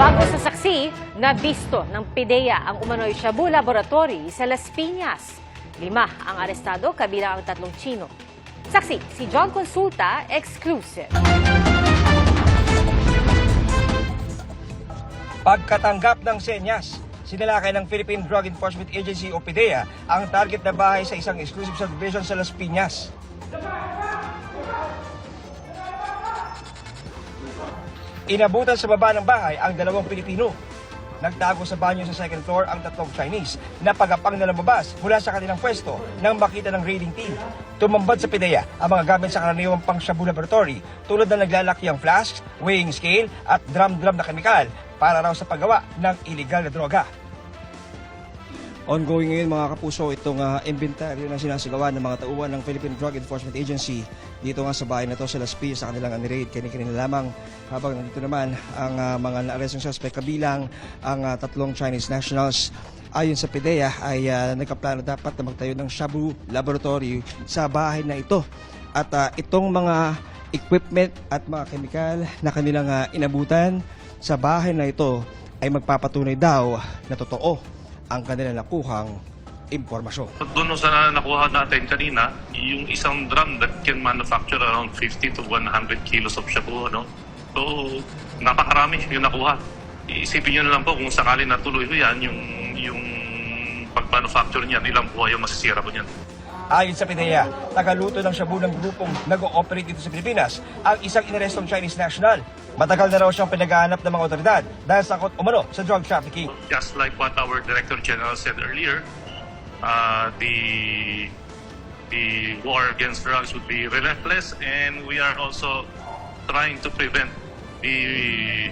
Bago sa saksi, nabisto ng PIDEA ang umano'y Shabu Laboratory sa Las Piñas. Lima ang arestado, kabilang ang tatlong Chino. Saksi, si John Consulta, exclusive. Pagkatanggap ng senyas, sinalakay ng Philippine Drug Enforcement Agency o PDEA ang target na bahay sa isang exclusive subdivision sa Las Piñas. Inabutan sa baba ng bahay ang dalawang Pilipino. Nagtago sa banyo sa second floor ang tatlong Chinese na pagapang na lumabas mula sa kanilang pwesto nang makita ng raiding team. Tumambad sa PIDEA ang mga gamit sa karaniwang pang Shabu Laboratory tulad ng naglalakiang flasks, weighing scale at drum-drum na kemikal para raw sa paggawa ng iligal na droga. Ongoing ngayon mga kapuso itong uh, inventaryo na sinasagawa ng mga tauhan ng Philippine Drug Enforcement Agency dito nga sa bahay na to sa Las Piñas sa kanilang unraid kani-kanina lamang. Habang nandito naman ang uh, mga naarestong suspect kabilang ang uh, tatlong Chinese nationals. Ayon sa PIDEA ay uh, nagkaplano dapat na magtayo ng Shabu Laboratory sa bahay na ito. At uh, itong mga equipment at mga kemikal na kanilang uh, inabutan sa bahay na ito ay magpapatunay daw na totoo ang kanilang nakuhang impormasyon. Doon sa nakuha natin kanina, yung isang drum that can manufacture around 50 to 100 kilos of shabu, ano? So, napakarami yung nakuha. Isipin nyo na lang po kung sakali natuloy ko yan, yung, yung pag-manufacture niyan, ilang buhay yung masisira po niyan. Ayon sa PIDEA, tagaluto ng shabu ng grupong nag-ooperate dito sa Pilipinas ang isang inarestong Chinese national. Matagal na raw siyang pinagahanap ng mga otoridad dahil sakot umano sa drug trafficking. Just like what our Director General said earlier, uh, the the war against drugs would be relentless and we are also trying to prevent the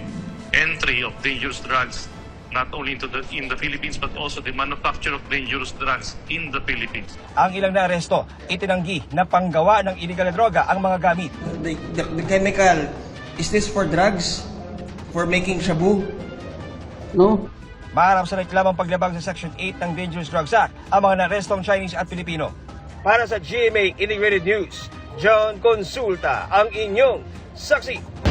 entry of dangerous drugs not only into the, in the Philippines but also the manufacture of dangerous drugs in the Philippines. Ang ilang naaresto, itinanggi na panggawa ng illegal na droga ang mga gamit. the, the, the chemical, is this for drugs? For making shabu? No. Maharap sa reklamang paglabag sa Section 8 ng Dangerous Drugs Act ang mga naarestong Chinese at Pilipino. Para sa GMA Integrated News, John Consulta, ang inyong saksi.